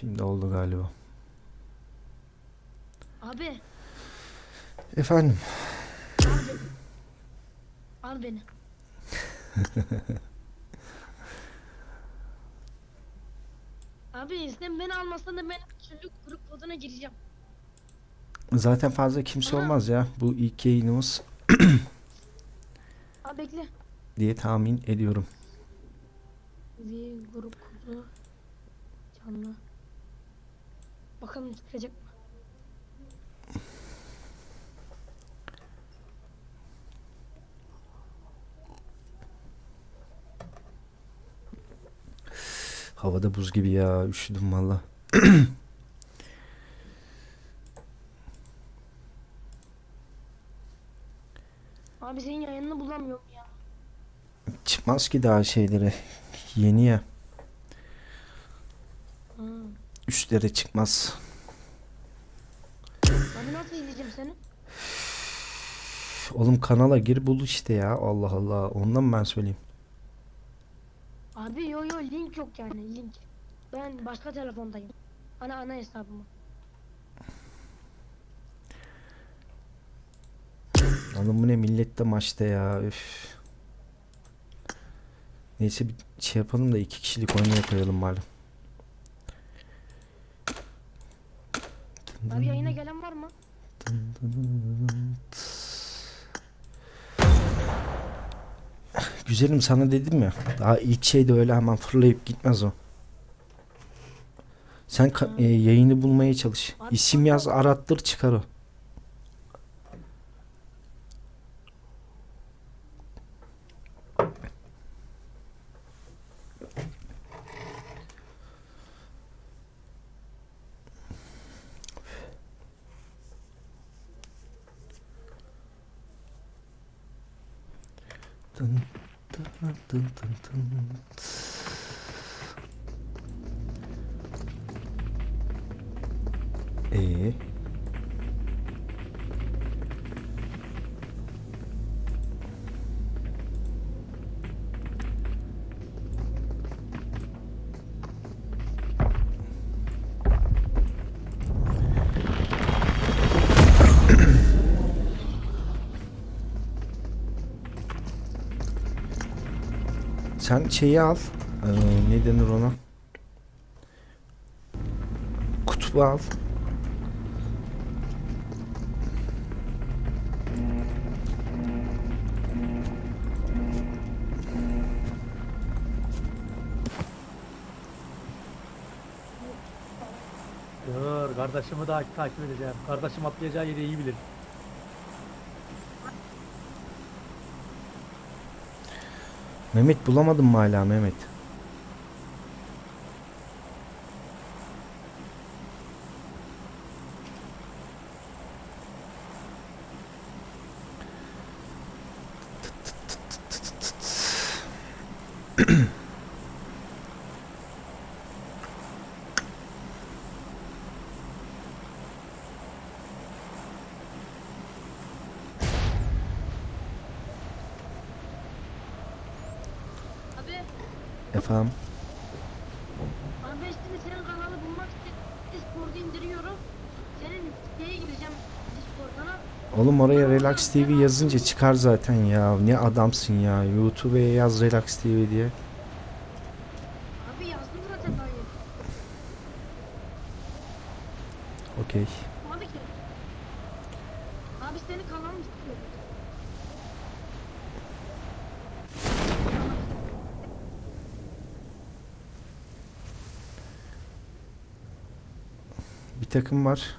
Şimdi oldu galiba. Abi Efendim. al beni. Abi sen beni almasan da ben çocuk grup koduna gireceğim. Zaten fazla kimse Aha. olmaz ya. Bu ilk yayınımız Abi bekle. diye tahmin ediyorum. Bir grup kodu canlı. Bakalım çıkacak mı? Havada buz gibi ya. Üşüdüm valla. Abi senin yayınını bulamıyorum ya. Çıkmaz ki daha şeyleri. Yeni ya. Üstlere çıkmaz. Abi nasıl izleyeceğim seni? Oğlum kanala gir bul işte ya. Allah Allah. Ondan mı ben söyleyeyim? Abi yo yo link yok yani link. Ben başka telefondayım. Ana ana hesabıma. Oğlum bu ne millet de maçta ya. Üf. Neyse bir şey yapalım da iki kişilik oynaya koyalım bari. Abi yayına gelen var mı? Güzelim sana dedim ya. Daha ilk şeyde öyle hemen fırlayıp gitmez o. Sen ka- e, yayını bulmaya çalış. İsim yaz arattır çıkar o. Dın dın dın dın. Ee, sen şeyi al. Ee, ne denir ona? Kutubu al. Dur kardeşimi daha takip edeceğim. Kardeşim atlayacağı yeri iyi bilir. Mehmet bulamadın mı hala Mehmet? Abi Efendim? abi ben şimdi senin kanalı bulmak için Discord'u indiriyorum. Senin şeye gireceğim Discord'una. Oğlum oraya Relax TV yazınca çıkar zaten ya. Ne adamsın ya. YouTube'ya yaz Relax TV diye. Abi yazdım zaten daha yeni. Okey. Abi kanalın istiyor. Bir takım var.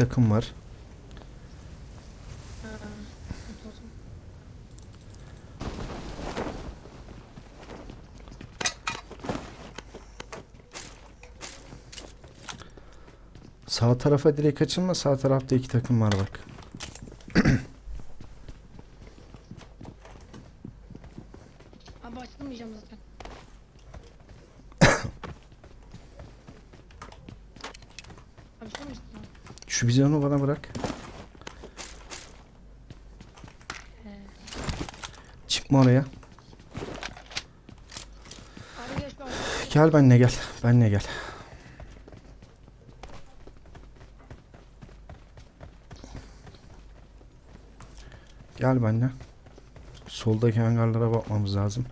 Takım var. Sağ tarafa direkt açılma. Sağ tarafta iki takım var bak. Abi açılmayacağım zaten. Şu bizonu bana bırak. Çıkma oraya. Gel benle gel. Benle gel. Gel benle. Soldaki hangarlara bakmamız lazım.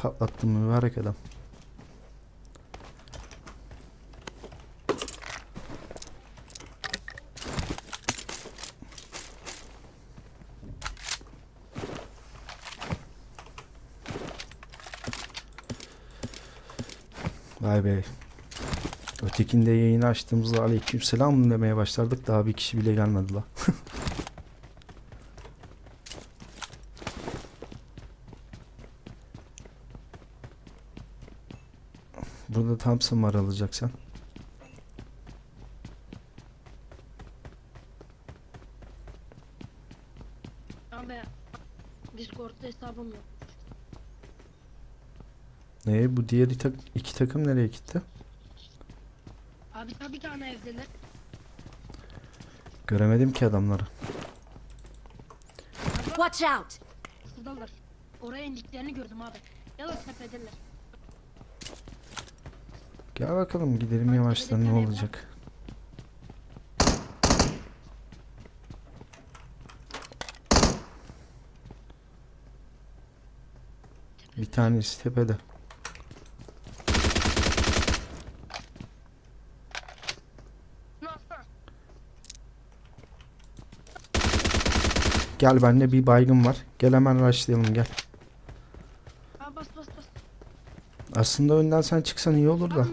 Ödümü patlattım mübarek adam. Vay be. Ötekinde yayını açtığımızda aleykümselam demeye başlardık. Daha bir kişi bile gelmedi la. Burada Thompson var alacaksan. Abi Discord'da hesabım yok. Ne bu diğer tak iki takım nereye gitti? Abi tabii tane evdeler. Göremedim ki adamları. Watch out! şuradalar. Oraya indiklerini gördüm abi. Ya da tepedeler. Gel bakalım gidelim yavaştan ne olacak. Bir tanesi tepede. Gel bende bir baygın var. Gel hemen rushlayalım gel. Aslında önden sen çıksan iyi olur da.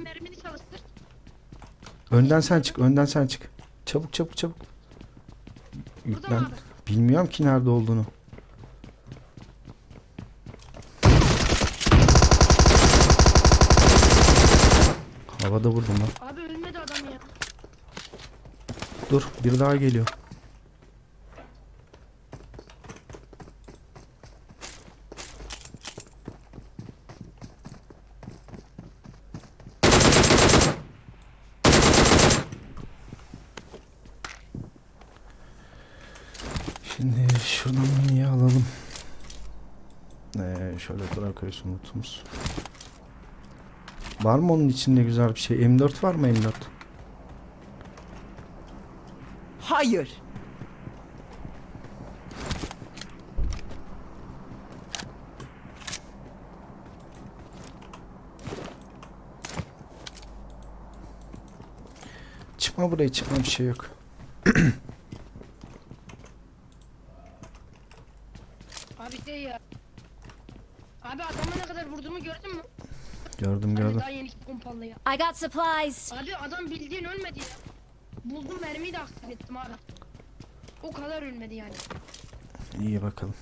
Önden sen çık, önden sen çık. Çabuk çabuk çabuk. Burada Yüklen. mı abi? Bilmiyorum ki nerede olduğunu. Havada vurdum lan. Abi ölmedi adam ya. Dur, bir daha geliyor. Şimdi şuradan niye alalım? Ee, bırakıyorsun notumuz. Var mı onun içinde güzel bir şey? M4 var mı M4? Hayır. Çıkma buraya çıkma bir şey yok. Abi şey ya. Abi adama ne kadar vurduğumu gördün mü? Gördüm Hani gördüm. daha yeni pompalı ya. I got supplies. Abi adam bildiğin ölmedi ya. Buldum mermiyi de aktif ettim abi. O kadar ölmedi yani. İyi bakalım.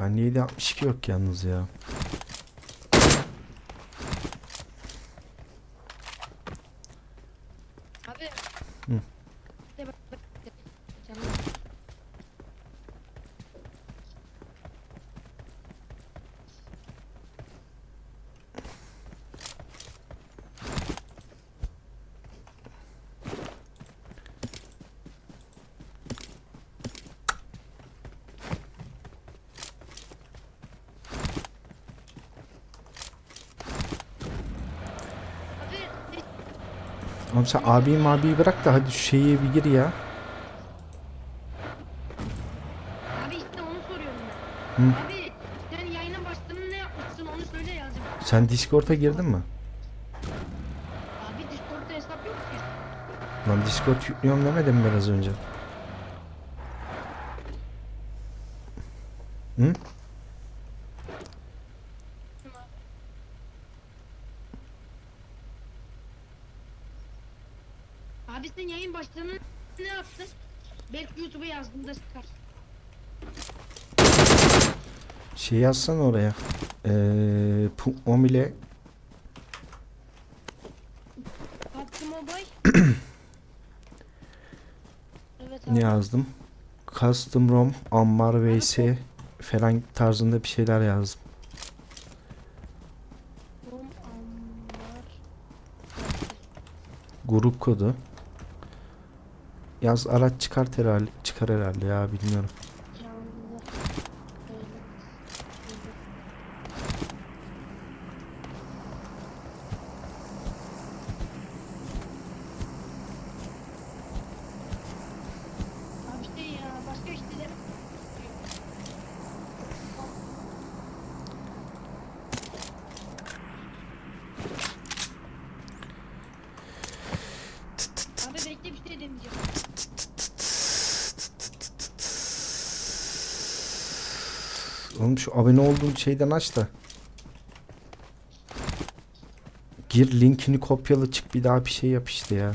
Ben niye 62 yok yalnız ya. Oğlum sen abiyi mabiyi bırak da hadi şu şeye bir gir ya. Abi işte onu soruyorum Hı. ben. Abi sen yayına başladığını ne yapmışsın onu söyle yazayım. Sen Discord'a girdin mi? Abi Discord'da hesap yok ki. Lan Discord yüklüyorum demedim mi biraz önce? Hı? Şey yazsan oraya. Ee, Mobile. ne yazdım? Custom ROM, Ammar VS falan tarzında bir şeyler yazdım. Grup kodu. Yaz araç çıkar herhalde, çıkar herhalde ya bilmiyorum. hareketli bir şey demeyeceğim. Oğlum şu abone olduğum şeyden aç da. Gir linkini kopyala çık bir daha bir şey yap işte ya.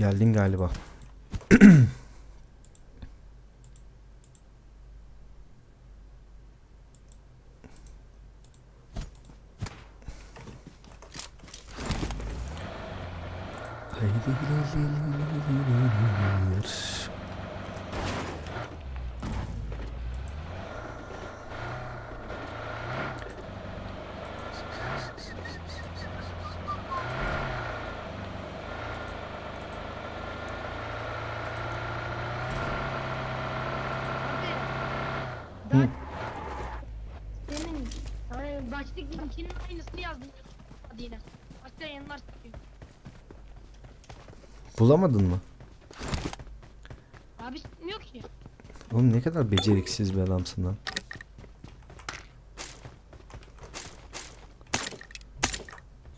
Geldin galiba. Haydi gidelim. Senin başlık linkinin aynısını yazdım. Hadi yine. Başka yayınlar çıkıyor. Bulamadın mı? Abi çıkmıyor ki. Oğlum ne kadar beceriksiz bir adamsın lan.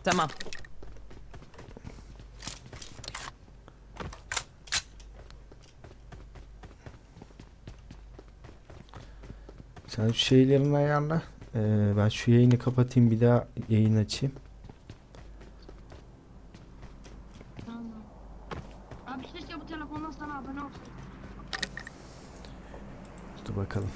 Tamam. Sen şu şeylerini ayarla. Ee, ben şu yayını kapatayım bir daha yayın açayım. Tamam. Abi işte bu telefondan sana abone olsun. Dur bakalım.